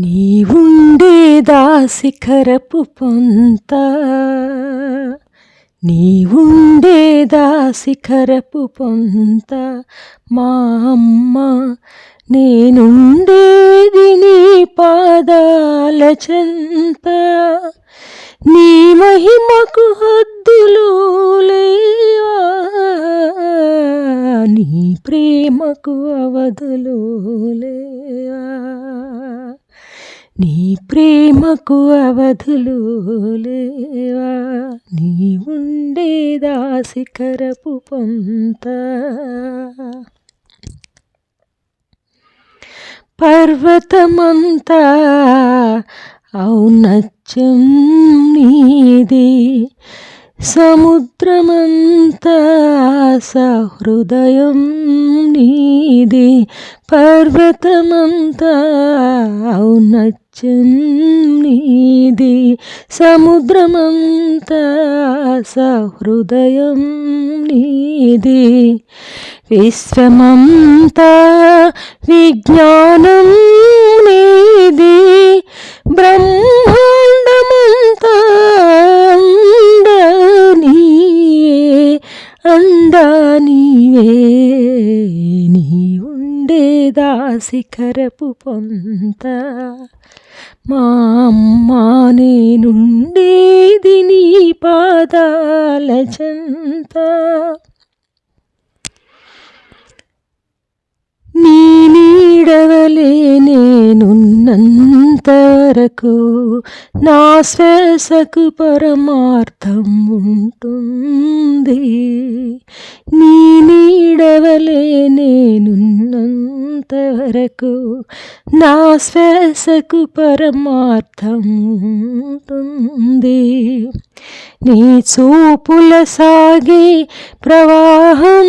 నీవుండేదా శిఖరపు పొంత. నీవుండేదా శిఖరపు పొంత. మా అమ్మ నేనుండేది నీ పాదాల చెంత. నీ మహిమకు హద్దులు లేవా? నీ ప్రేమకు అవధులు లేవా? నీ ప్రేమకు అవధులు లేవా? నీ ఉండేదా శిఖరపు పొంత. పర్వతమంతా ఔన్నత్యం నీది. సముద్రమంతా సహృదయం నీది పర్వతమంతా ఔన్నత్యం నీది సముద్రమంతా సహృదయం నీది విశ్వమంతా విజ్ఞానం నీది బ్రహ్మాండమంతా అందా నీవే ఉండేదా శిఖరపు పొంత. మా అమ్మ నేనుండేది నీ పాదాల చెంత. నీ నీడవలే నేనున్నంత వరకు నా శ్వాసకు పరమార్థం ఉంటుంది. నీ నీడ వరకు నా శ్వాసకు పరమార్థం ఉంటుంది నీ చూపుల సాగే ప్రవాహంలోని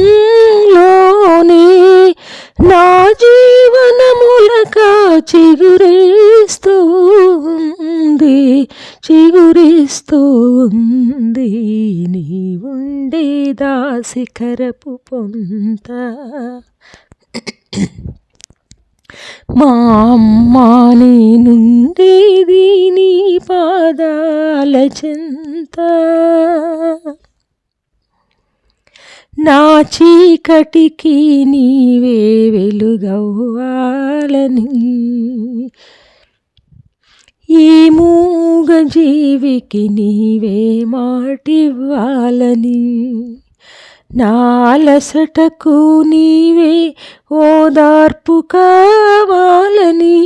నా జీవనములక చిగురిస్తుంది చిగురిస్తుంది. నీ ఉండేదా శిఖరపు పొంత. మా అమ్మ నేనుండేది నీ పాదాల చెంత. నా చీకటికి నీవే వెలుగవ్వాలని. ఈ మూగ జీవికి నీవే మాటివ్వాలని. నాలసటకు నీవే ఓదార్పు కావాలని.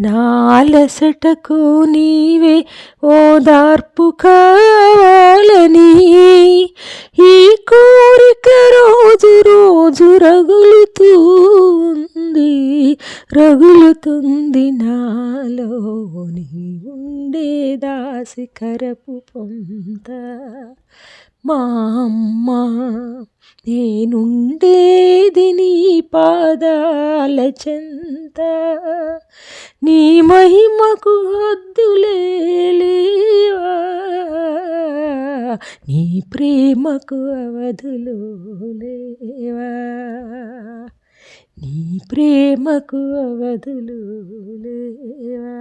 నాలసటకు నీవే ఓదార్పు కావాలని. ఈ కోరిక రోజు రోజు రగులుతుంది రగులుతుంది నాలోని ఉండేదా శిఖరపు పొంత. మా అమ్మ నేనుండేది నీ పాదాల చెంత? నీ మహిమకు హద్దులేవా నీ ప్రేమకు అవధులు లేవా? నీ ప్రేమకు అవధులు లేవా?